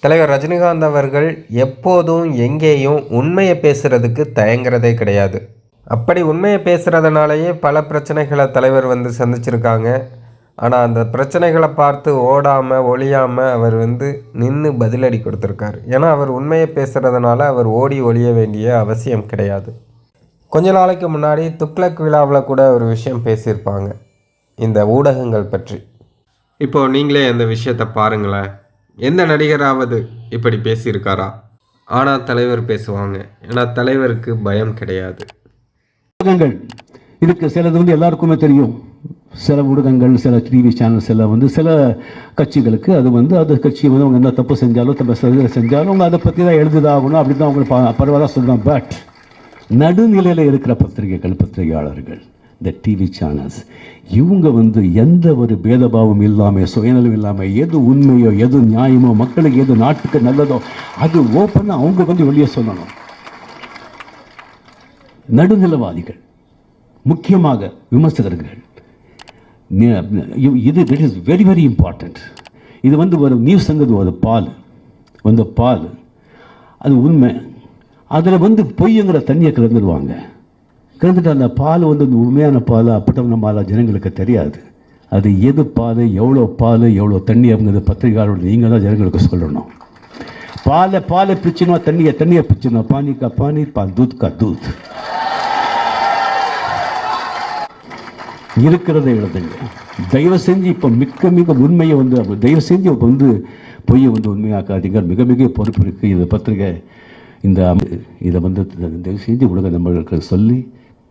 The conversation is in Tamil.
தலைவர் ரஜினிகாந்த் அவர்கள் எப்போதும் எங்கேயும் உண்மையை பேசுகிறதுக்கு தயங்குறதே கிடையாது. அப்படி உண்மையை பேசுகிறதுனாலேயே பல பிரச்சனைகளை தலைவர் வந்து சந்திச்சிருக்காங்க. ஆனால் அந்த பிரச்சனைகளை பார்த்து ஓடாமல் ஒழியாமல் அவர் வந்து நின்று பதிலடி கொடுத்துருக்காரு. ஏன்னா அவர் உண்மையை பேசுகிறதுனால அவர் ஓடி ஒழிய வேண்டிய அவசியம் கிடையாது. கொஞ்ச நாளைக்கு முன்னாடி துக்ளக் விழாவில் கூட ஒரு விஷயம் பேசியிருப்பாங்க. இந்த ஊடகங்கள் பற்றி. இப்போ நீங்களே அந்த விஷயத்தை பாருங்களேன். எந்த நடிகராவது இப்படி பேசியிருக்காரா? ஆனால் தலைவர் பேசுவாங்க. ஏன்னா தலைவருக்கு பயம் கிடையாது. ஊடகங்கள் இருக்கு சிலது வந்து எல்லாருக்குமே தெரியும். சில ஊடகங்கள் சில டிவி சேனல்ஸ் எல்லாம் வந்து சில கட்சிகளுக்கு அது வந்து அந்த கட்சி வந்து அவங்க என்ன தப்பு செஞ்சாலும் தப்பு சரியாக செஞ்சாலும் அவங்க அதை பற்றி தான் எழுதுதாகணும் அப்படி தான் அவங்க ப- பரவாயில்ல சொல்லுவாங்க பட் நடுநிலையில் இருக்கிற பத்திரிகைகள் பத்திரிகையாளர்கள் த டிவி சேனல்ஸ் இவங்க வந்து எந்த ஒரு பேதபாவம் இல்லாமல் சுயநலம் இல்லாமல் எது உண்மையோ எது நியாயமோ மக்களுக்கு எது நாட்டுக்கு நல்லதோ அது ஓப்பனாக அவங்க வந்து வெளியே சொல்லணும். நடுநிலவாதிகள் முக்கியமாக விமர்சகர்கள். இது it is very very important இது வந்து ஒரு நியூஸ்ங்கிறது ஒரு பால். வந்து பால். அது உண்மை. அதில் வந்து பொய்யுங்கிற தண்ணியை கலந்துருவாங்க. கிட்டத்தட்ட அந்த பால் வந்து இந்த உண்மையான பால்? அப்பட்டமான பால் ஜனங்களுக்கு தெரியாது. அது எது பால் எவ்வளோ பால் எவ்வளோ தண்ணி அப்படிங்கிறது பத்திரிகையாளர்கள் நீங்கள் தான் ஜனங்களுக்கு சொல்லணும். பாலை பாலை பிச்சணும் தண்ணியை தண்ணியை பிச்சணும் பானி பானி பால் தூத் கா தூத். இருக்கிறத எழுதுங்க. தயவு செஞ்சு இப்போ மிக்க மிக உண்மையை வந்து தயவு செஞ்சு இப்போ வந்து பொய்யை வந்து உண்மையாக்காதீங்க. மிக மிக பொறுப்பு இருக்குது இந்த பத்திரிகை இந்த இதை வந்து தயவு செஞ்சு உலக நண்பர்களுக்கு சொல்லி